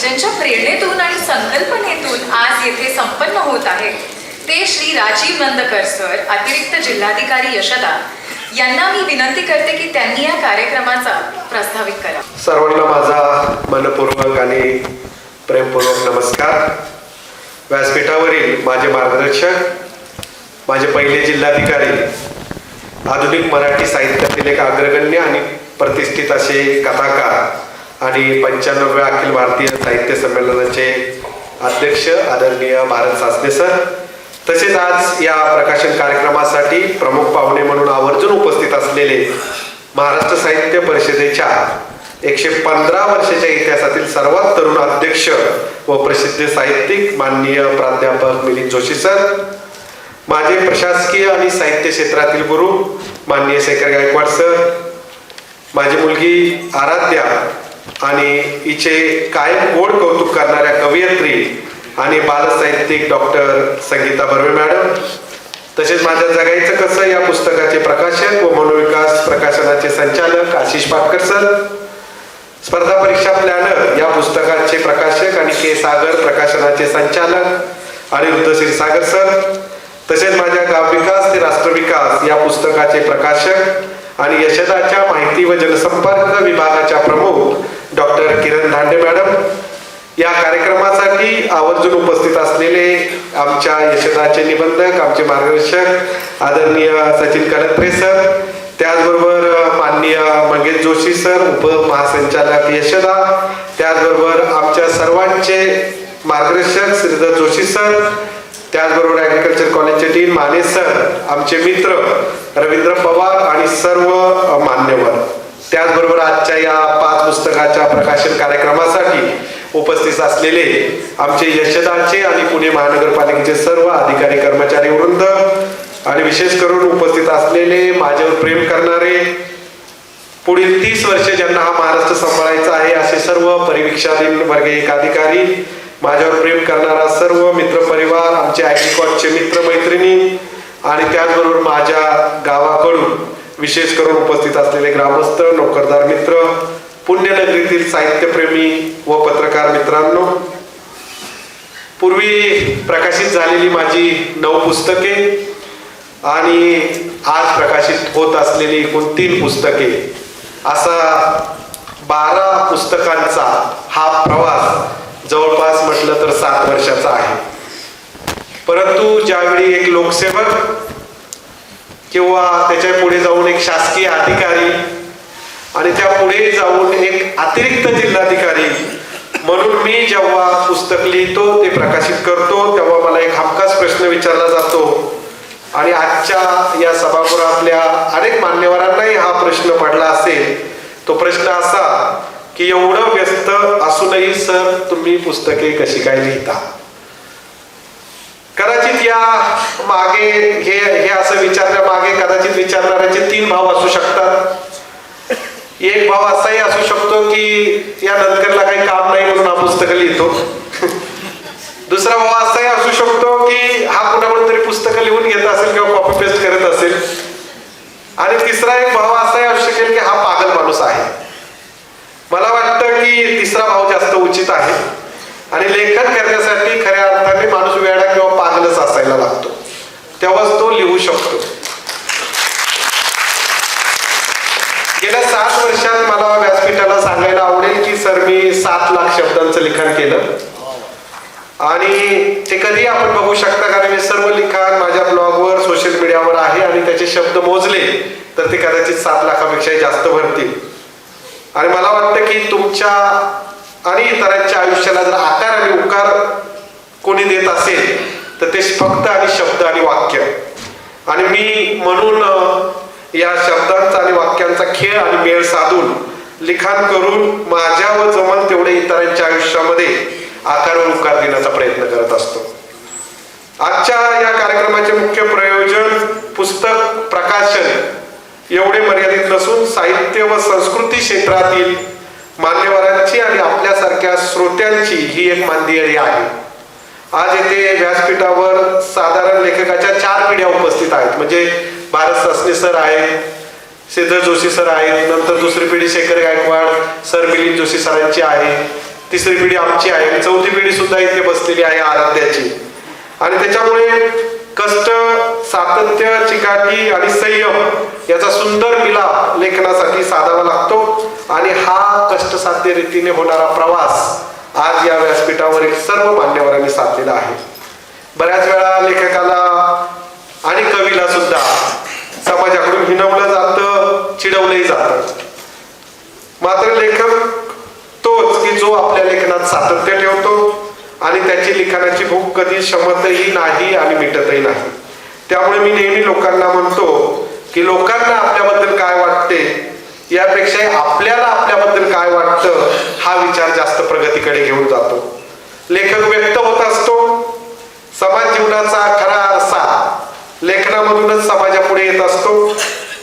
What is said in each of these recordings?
ज्यांच्या प्रेरणेतून आणि संकल्पनेतून आज येथे संपन्न होत आहे ते श्री राजीव नंदकर सर अतिरिक्त जिल्हाधिकारी यशदा यांना मी विनंती करते की त्यांनी या कार्यक्रमाचा प्रस्तावित करा. सर्वांना माझा मनपूर्वक आणि प्रेमपूर्वक नमस्कार. व्यासपीठावरील माझे मार्गदर्शक माझे पहिले जिल्हाधिकारी आधुनिक मराठी साहित्यातील एक अग्रगण्य आणि प्रतिष्ठित असे कथाकार आणि पंच्याण्णव्या अखिल भारतीय साहित्य संमेलनाचे अध्यक्ष आदरणीय भारत सासने सर. तसेच आज या प्रकाशन कार्यक्रमासाठी प्रमुख पाहुणे म्हणून आवर्जून उपस्थित असलेले महाराष्ट्र साहित्य परिषदेच्या एकशे पंधरा वर्षाच्या इतिहासातील सर्वात तरुण अध्यक्ष व प्रसिद्ध साहित्यिक माननीय प्राध्यापक मिलिंद जोशी सर माझे प्रशासकीय आणि साहित्य क्षेत्रातील गुरु माननीय शेखर गायकवाड सर माझी मुलगी आराध्या आणि हिचे कायम गोड कौतुक करणाऱ्या कवयित्री आणि बालसाहित्यिक डॉक्टर संगीता बर्वे मॅडम. तसेच माझ्या जगायचं कसं या पुस्तकाचे प्रकाशक व मनोविकास प्रकाशनाचे संचालक आशिष पाटकर सर. स्पर्धा परीक्षा प्लॅनर या पुस्तकाचे प्रकाशक आणि के सागर प्रकाशनाचे संचालक अनिरुद्ध सागर सर. तसेच माझ्या गाव विकास ते राष्ट्र विकास या पुस्तकाचे प्रकाशक आणि यशदाच्या माहिती व जनसंपर्क विभागाच्या प्रमुख डॉक्टर किरण धांडे मॅडम या कार्यक्रमासाठी आवर्जून उपस्थित असलेले आमच्या यशदाचे निबंधक आमचे मार्गदर्शक आदरणीय सचिन कलत्रे सर त्याचबरोबर माननीय मंगेश जोशी सर उपमहासंचालक यशदा त्याचबरोबर आमच्या सर्वांचे मार्गदर्शक श्रीधर जोशी सर त्याचबरोबर ॲग्रिकल्चर कॉलेजचे डीन माने सर आमचे मित्र रवींद्र पवार आणि सर्व मान्यवर. त्याचबरोबर आजच्या या पाच पुस्तकाच्या प्रकाशन कार्यक्रमासाठी उपस्थित असलेले आमचे यशदाचे आणि पुणे महानगरपालिकेचे सर्व अधिकारी कर्मचारी वृंद आणि विशेष करून उपस्थित असलेले माझ्यावर प्रेम करणारे पुढील तीस वर्ष ज्यांना हा महाराष्ट्र सांभाळायचा आहे असे सर्व परिवीक्षाधीन वर्ग अधिकारी माझ्यावर प्रेम करणारा सर्व मित्रपरिवार आमचे ॲग्रिकॉटचे मित्र मैत्रिणी आणि त्याचबरोबर माझ्या गावाकडून विशेष करून उपस्थित असलेले ग्रामस्थ नोकरदार मित्र पुण्यनगरीतील साहित्यप्रेमी व पत्रकार मित्रांनो पूर्वी प्रकाशित झालेली माझी नऊ पुस्तके आणि आज प्रकाशित होत असलेली एकूण तीन पुस्तके असा बारा पुस्तकांचा हा प्रवास जवळपास म्हटलं तर सात वर्षाचा आहे. परंतु ज्यावेळी एक लोकसेवक किंवा त्याच्या पुढे जाऊन एक शासकीय अधिकारी आणि त्या पुढे जाऊन एक अतिरिक्त जिल्हाधिकारी म्हणून मी जेव्हा पुस्तक लिहितो ते प्रकाशित करतो तेव्हा मला एक हमखास प्रश्न विचारला जातो. आणि आजच्या या सभागृहातल्या अनेक मान्यवरांनाही हा प्रश्न पडला असेल. तो प्रश्न असा की एवढं व्यस्त असूनही सर तुम्ही पुस्तके कशी काय लिहिता? कदाचित या मागे हे हे असं विचारल्या मागे कदाचित विचारणाऱ्याचे तीन भाव असू शकतात. एक भाव असाही असू शकतो की या नंतरला काही काम नाही म्हणून हा पुस्तक लिहितो. दुसरा भाव असाही असू शकतो की हा कुणा तरी पुस्तकं लिहून घेत असेल किंवा कॉपी पेस्ट करत असेल. आणि तिसरा एक भाव असाही असू शकेल की हा पागल माणूस आहे. मला वाटतं की तिसरा भाव जास्त उचित आहे. आणि लेखन करण्यासाठी खऱ्या अर्थाने माणूस वेडा किंवा वाचायला लागतो. तेव्हाच तो लिहू शकतो. गेल्या सात वर्षात मला व्यासपीठाला सांगायला आवडेल की सर मी सात लाख शब्दांचं लिखाण केलं. आणि ते कधी आपण बघू शकता कारण हे सर्व लिखाण माझ्या ब्लॉगवर सोशल मीडियावर आहे आणि त्याचे शब्द मोजले तर ते कदाचित सात लाखापेक्षाही जास्त भरतील. आणि मला वाटतं की तुमच्या आणि इतरांच्या आयुष्याला जर आकार आणि उकार कोणी देत असेल तर ते फक्त आणि शब्द आणि वाक्य. आणि मी म्हणून या शब्दांचा आणि वाक्यांचा खेळ आणि मेळ साधून लिखाण करून माझ्या व जमल तेवढे इतरांच्या आयुष्यामध्ये आकार व उकार देण्याचा प्रयत्न करत असतो. आजच्या या कार्यक्रमाचे मुख्य प्रयोजन पुस्तक प्रकाशन. एवढे मर्यादित नसून साहित्य व संस्कृती क्षेत्रातील मान्यवरांची आणि आपल्यासारख्या श्रोत्यांची ही एक मांदियाळी आहे. आज येथे व्यासपीठावर साधारण लेखकाच्या चार पिढ्या उपस्थित आहेत. म्हणजे भारत सासने सर आहेत श्रीधर जोशी सर आहेत नंतर दुसरी पिढी शेखर गायकवाड सर मिलिंद जोशी सरांची आहे तिसरी पिढी आमची आहे चौथी पिढी सुद्धा इथे बसलेली आहे आराध्याची. आणि त्याच्यामुळे कष्ट सातत्य चिकाटी आणि संयम याचा सुंदर मिलाप लेखनासाठी साधावा लागतो आणि हा कष्टसाध्य रीतीने होणारा प्रवास आज या व्यासपीठावरील सर्व मान्यवरांनी साधलेला आहे. बऱ्याच वेळा लेखकाला आणि कवीला सुद्धा समाजाकडून हिनवलं जातं चिडवलंही जातं. मात्र लेखक तोच की जो आपल्या लेखनात सातत्य ठेवतो आणि त्याची लिखाणाची भूक कधी शमतही नाही आणि मिटतही नाही. त्यामुळे मी नेहमी लोकांना म्हणतो की लोकांना आपल्याबद्दल काय वाटते यापेक्षा आपल्याला आपल्याबद्दल काय वाटतं हा विचार जास्त प्रगतीकडे घेऊन जातो. लेखक व्यक्त होत असतो समाज जीवनाचा खरा आरसा. लेखनामधूनच समाजापुढे येत असतो.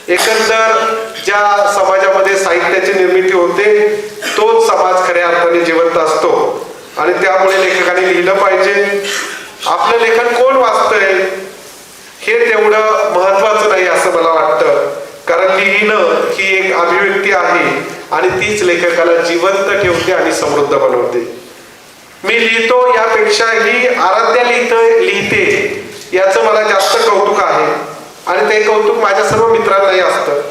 एकंदर ज्या समाजामध्ये साहित्याची निर्मिती होते तोच समाज खऱ्या अर्थाने जिवंत असतो. आणि त्यामुळे लेखकाने लिहिलं पाहिजे आपलं लेखन कोण वाचतंय हे तेवढं महत्वाचं नाही असं मला वाटतं. कारण लिहिणं ही एक अभिव्यक्ती आहे आणि तीच लेखकाला जिवंत ठेवते आणि समृद्ध बनवते. मी लिहितो यापेक्षाही आराध्या लिहित लिहिते याचं मला जास्त कौतुक आहे. आणि ते कौतुक माझ्या सर्व मित्रांनाही असतं.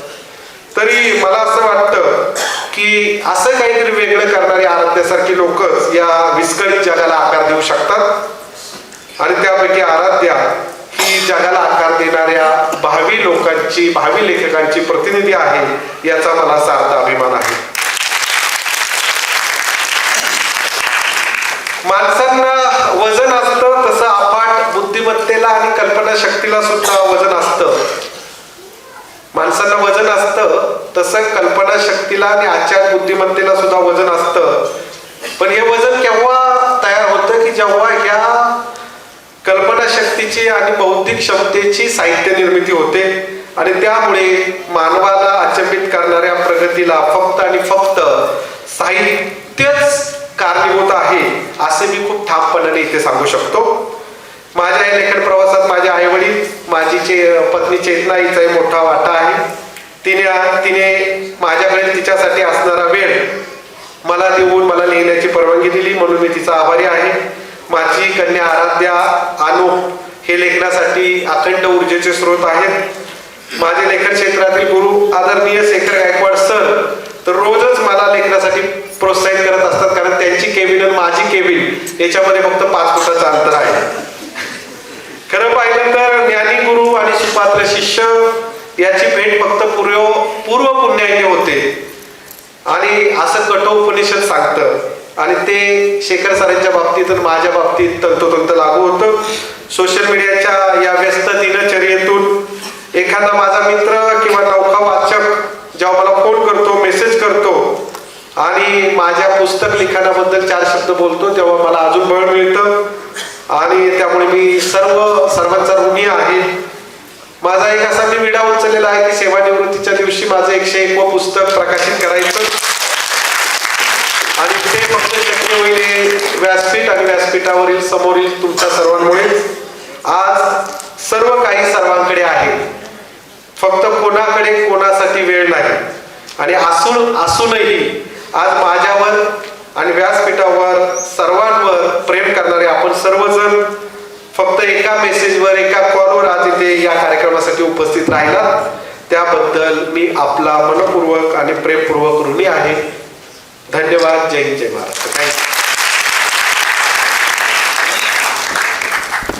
तरी मला असं वाटतं की असं काहीतरी वेगळं करणारी आराध्यासारखी लोकच या विस्कळीत जगाला आकार देऊ शकतात. आणि त्यापैकी आराध्या ही जगाला आकार देणाऱ्या भावी भावी लेखकांची प्रतिनिधी आहे याचा मला सार्थ अभिमान आहे. माणसांना वजन असतं तसं अफाट बुद्धिमत्तेला आणि कल्पनाशक्तीला सुद्धा वजन असतं. माणसांना वजन असतं तसं कल्पनाशक्तीला आणि आचार बुद्धिमत्तेला सुद्धा वजन असतं. पण हे वजन केव्हा तयार होतं की जेव्हा ह्या कल्पनाशक्तीची आणि बौद्धिक क्षमतेची साहित्य निर्मिती होते? आणि त्यामुळे मानवाला अचंबित करणाऱ्या प्रगतीला फक्त आणि फक्त साहित्यच कारणीभूत आहे असे मी खूप ठामपणाने इथे सांगू शकतो. माझ्या या लेखन प्रवासात माझे आई वडील माझी चे पत्नी चेतना हिचाही मोठा वाटा आहे. तिने तिने माझ्याकडे तिच्यासाठी असणारा वेळ मला देऊन मला लिहिण्याची परवानगी दिली म्हणून मी तिचा आभारी आहे. माझी कन्या आराध्या अनु हे लेखनासाठी अखंड ऊर्जेचे स्रोत आहेत. माझे लेखन क्षेत्रातील गुरु आदरणीय शेखर गायकवाड सर तर रोजच मला लेखनासाठी प्रोत्साहित करत असतात कारण त्यांची केबिन आणि माझी केबिन याच्यामध्ये फक्त पाच फुटाचं अंतर आहे. खरं पाहिलं तर ज्ञानी गुरु आणि सुपात्र शिष्य याची भेट फक्त पूर्व पूर्व पुण्याने होते. आणि असं कठोपनिषद सांगतं. आणि ते शेखर सरांच्या बाबतीत आणि माझ्या बाबतीत तंतोतंत लागू होतं. सोशल मीडियाच्या या व्यस्त दिनचर्येतून एखादा माझा मित्र किंवा नौका वाचक जेव्हा मला फोन करतो मेसेज करतो आणि माझ्या पुस्तक लिखाणाबद्दल चार शब्द बोलतो तेव्हा मला अजून बळ मिळतं आणि त्यामुळे मी सर्व सर्वांचा ऋणी आहे. माझा एक असा मी विडा उचललेला आहे की सेवानिवृत्तीच्या दिवशी माझं एकशे एक पुस्तक प्रकाशित करायचं. आणि ते फक्त शक्य होईल व्यासपीठ आणि व्यासपीठावरील समोरील तुमच्या सर्वांमुळे. आज सर्व काही सर्वांकडे आहे. फक्त कोणाकडे कोणासाठी वेळ नाही. आणि असून असूनही आज माझ्यावर आणि व्यासपीठावर सर्वांवर प्रेम करणारे आपण सर्वजण फक्त एका मेसेजवर एका कॉलवर आज इथे या कार्यक्रमासाठी उपस्थित राहिलात. त्याबद्दल मी आपला मनपूर्वक आणि प्रेमपूर्वक ऋणी आहे. धन्यवाद. जय हिंद जय महाराज